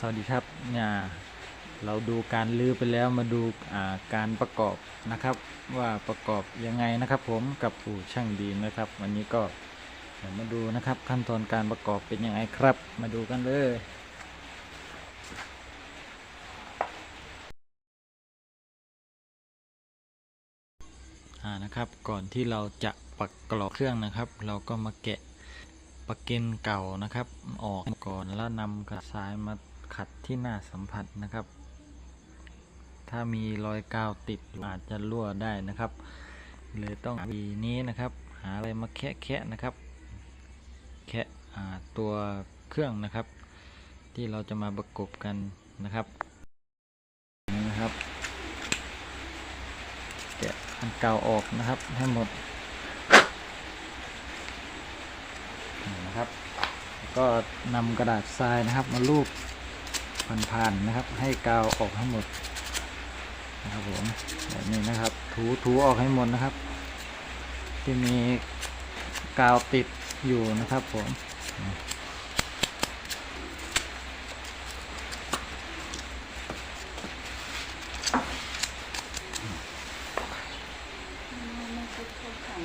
สวัสดีครับเนี่ยเราดูการลื้อไปแล้วมาดูาการประกอบนะครับ ว่าประกอบยังไงนะครับ ผมกับอู่ช่างดีนะครับ วันนี้ก็มาดูนะครับขั้นตอนการประกอบเป็นยังไงครับ มาดูกันเลยนะครับก่อนที่เราจะประกอบเครื่องนะครับ เราก็มาแกะปลั๊กเกนเก่านะครับ ออกก่อนแล้วนำกระสายมา ขัดที่หน้าสัมผัสนะครับ ถ้ามีรอยกาวติดอาจจะรั่วได้นะครับ เลยต้องวีนี้นะครับ หาอะไรมาแคะแคะนะครับ แคะอ่ตัวเครื่องนะครับ ที่เราจะมาประกบกันนะครับนะครับแกะอันเก่าออกนะครับให้หมดนะครับ ก็นำกระดาษทรายนะครับมาลูบ ผ่านๆนะครับ ให้กาวออกให้หมดนะครับผมแบบนี้นะครับ ถูถูออกให้หมดนะครับ ที่มีกาวติดอยู่นะครับผม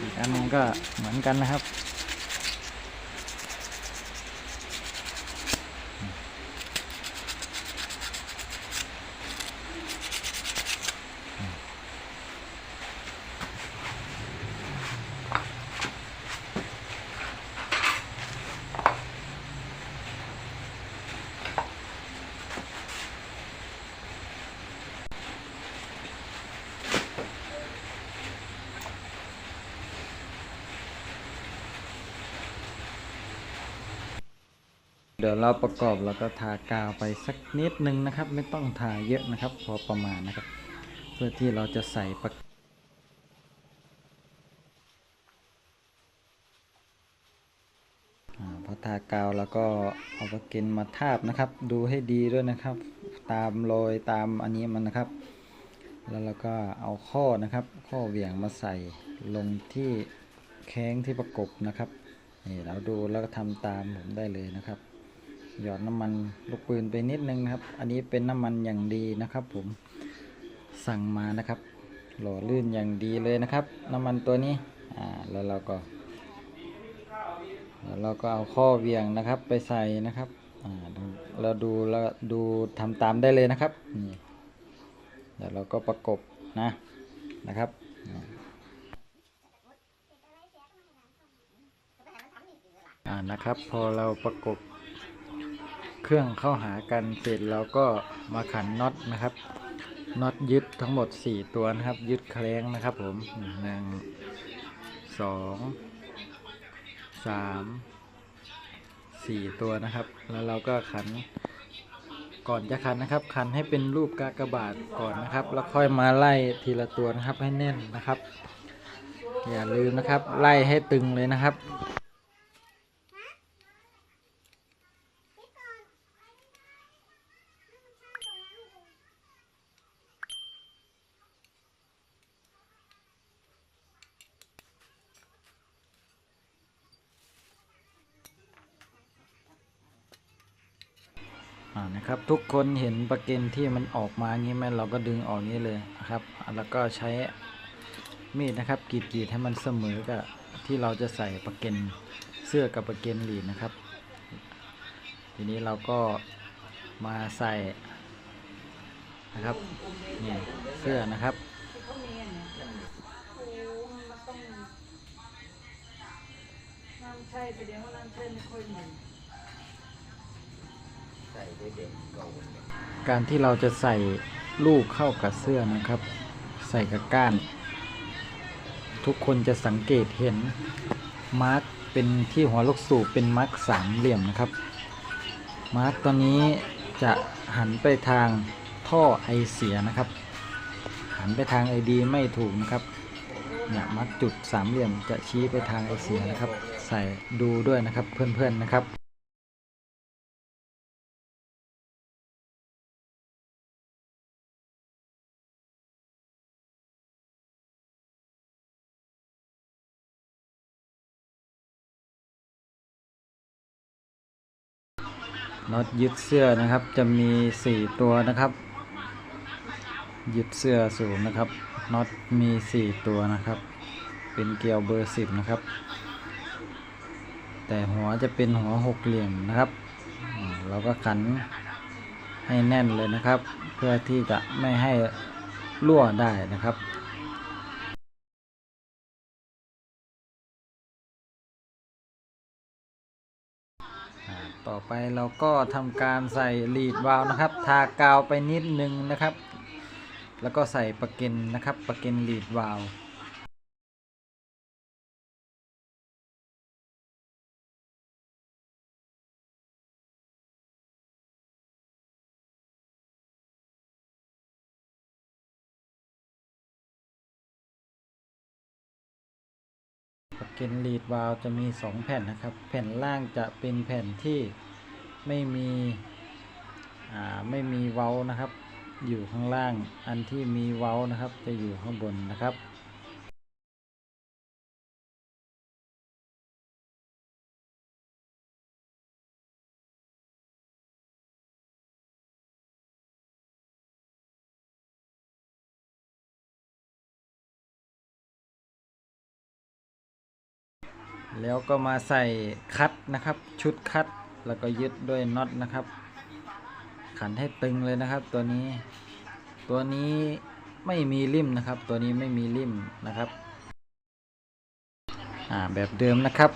อีกอันนึงก็เหมือนกันนะครับ เดี๋ยวเราประกอบแล้วก็ทากาวไปสักนิดนึงนะครับ ไม่ต้องทาเยอะนะครับ พอประมาณนะครับ เพื่อที่เราจะใส่ประพอทากาวแล้วก็เอาปากเกนมาทาบนะครับ ดูให้ดีด้วยนะครับ ตามรอยตามอันนี้มันนะครับ แล้วเราก็เอาข้อนะครับ ข้อเหวี่ยงมาใส่ลงที่แข้งที่ประกบนะครับนี่เราดูแล้วก็ทำตามผมได้เลยนะครับ หยอดน้ำมันลูกปืนไปนิดนึงนะครับ อันนี้เป็นน้ำมันอย่างดีนะครับ ผมสั่งมานะครับ หล่อลื่นอย่างดีเลยนะครับ น้ำมันตัวนี้อ่าแล้วเราก็แล้วเราก็เอาข้อเวียงนะครับไปใส่นะครับอ่าเราดูแล้วดูทำตามได้เลยนะครับนี่เดี๋ยวเราก็ประกบนะนะครับอ่านะครับ พอเราประกบ รื่องเข้าหากันเสร็จแล้วก็มาขันน็อตนะครับน็อตยึดทั้งหมด 4 ตัวนะครับ ยึดแคล้งนะครับผมหนึ่งสองสามสี่ตัวนะครับ แล้วเราก็ขันก่อนจะขันนะครับ ขันให้เป็นรูปกากบาทก่อนนะครับ แล้วค่อยมาไล่ทีละตัวนะครับให้แน่นนะครับ อย่าลืมนะครับ ไล่ให้ตึงเลยนะครับ อ่านะครับทุกคนเห็นประเก็นที่มันออกมางี้ไหมเราก็ดึงออกนี้เลยนะครับ แล้วก็ใช้มีดนะครับกรีดกรีดให้มันเสมอกับที่เราจะใส่ประเก็นเสื้อกับประเก็นหลีดนะครับ ทีนี้เราก็มาใส่นะครับนี่เสื้อนะครับใช่ไปเดี๋ยวน้ำใช่ไม่ค่อยมี การที่เราจะใส่ลูกเข้ากับเสื้อนะครับ ใส่กับก้าน ทุกคนจะสังเกตเห็นมาร์กเป็นที่หัวลูกสูบเป็นมาร์กสามเหลี่ยมนะครับ มาร์กตัวนี้จะหันไปทางท่อไอเสียนะครับ หันไปทางไอดีไม่ถูกนะครับเนี่ยมาร์กจุดสามเหลี่ยมจะชี้ไปทางไอเสียนะครับ ใส่ดูด้วยนะครับเพื่อนๆนะครับ น็อตยึดเสื้อนะครับจะมีสี่ตัวนะครับ ยึดเสื้อสูงนะครับน็อตมีสี่ตัวนะครับ เป็นเกลียวเบอร์สิบนะครับ แต่หัวจะเป็นหัวหกเหลี่ยมนะครับ เราก็ขันให้แน่นเลยนะครับ เพื่อที่จะไม่ให้รั่วได้นะครับ ต่อไปเราก็ทำการใส่ลีดวาล์วนะครับ ทากาวไปนิดนึงนะครับ แล้วก็ใส่ประเก็นนะครับ ประเก็นลีดวาล์ว เก็นลีดวาลจะมี 2 แผ่นนะครับ แผ่นล่างจะเป็นแผ่นที่ไม่มีไม่มีเว้านะครับ อยู่ข้างล่างอันที่มีเว้านะครับ จะอยู่ข้างบนนะครับ แล้วก็มาใส่คัดนะครับ ชุดคัดแล้วก็ยึดด้วยน็อตนะครับ ขันให้ตึงเลยนะครับ ตัวนี้ ตัวนี้ไม่มีริมนะครับ ตัวนี้ไม่มีริมนะครับอ่าแบบเดิมนะครับ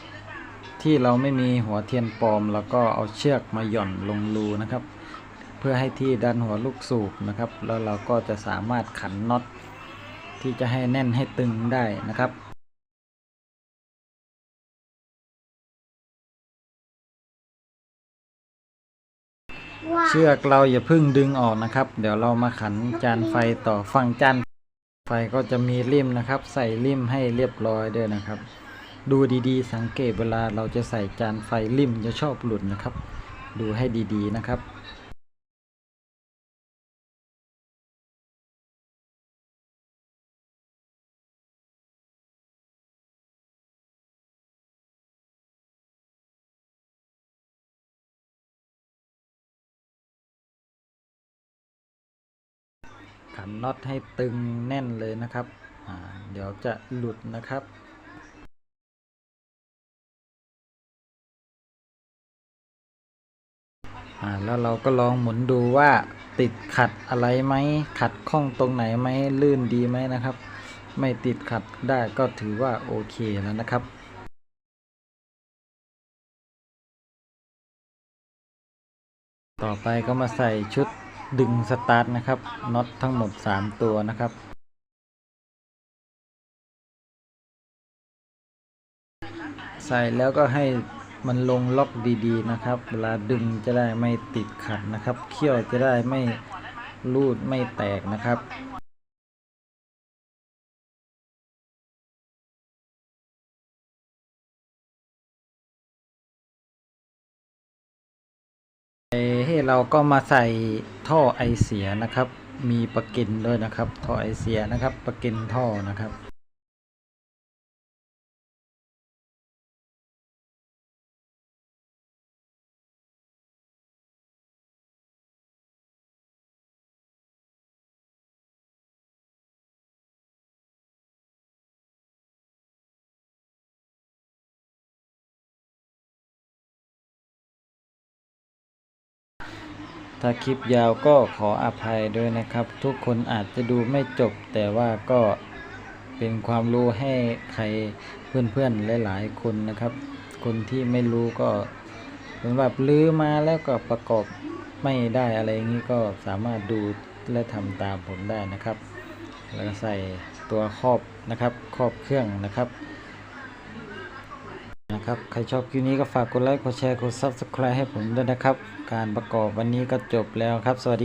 ที่เราไม่มีหัวเทียนปลอม แล้วก็เอาเชือกมาหย่อนลงรูนะครับ เพื่อให้ที่ดันหัวลูกสูบนะครับ แล้วเราก็จะสามารถขันน็อตที่จะให้แน่นให้ตึงได้นะครับ เชือกเราอย่าเพึ่งดึงออกนะครับ เดี๋ยวเรามาขันจานไฟต่อฝั่งจานไฟก็จะมีริมนะครับ ใส่ริมให้เรียบร้อยด้วยนะครับ ดูดีๆ สังเกตเวลาเราจะใส่จานไฟริมจะชอบหลุดนะครับ ดูให้ดีๆนะครับ น็อตให้ตึงแน่นเลยนะครับ เดี๋ยวจะหลุดนะครับแล้วเราก็ลองหมุนดูว่าติดขัดอะไรไหมขัดข้องตรงไหนไหมลื่นดีไหมนะครับ ไม่ติดขัดได้ก็ถือว่าโอเคแล้วนะครับต่อไปก็มาใส่ชุด ดึงสตาร์ทนะครับน็อตทั้งหมด 3 ตัวนะครับ ใส่แล้วก็ให้มันลงล็อกดีๆนะครับ เวลาดึงจะได้ไม่ติดขัดนะครับเขี้ยวจะได้ไม่รูดไม่แตกนะครับให้เราก็มาใส่ ท่อไอเสียนะครับ มีประกินด้วยนะครับ ท่อไอเสียนะครับ ประกินท่อนะครับ ถ้าคลิปยาวก็ขออภัยด้วยนะครับ ทุกคนอาจจะดูไม่จบ แต่ว่าก็เป็นความรู้ให้ใครเพื่อนๆหลายๆคนนะครับ คนที่ไม่รู้ก็เป็นแบบลื้อมาแล้วก็ประกอบไม่ได้อะไรอย่างนี้ก็สามารถดูและทำตามผมได้นะครับ แล้วก็ใส่ตัวครอบนะครับครอบเครื่องนะครับนะครับ ใครชอบคลิปนี้ก็ฝากกดไลค์ กดแชร์ กด Subscribe ให้ผมด้วยนะครับ การประกอบวันนี้ก็จบแล้วครับ สวัสดี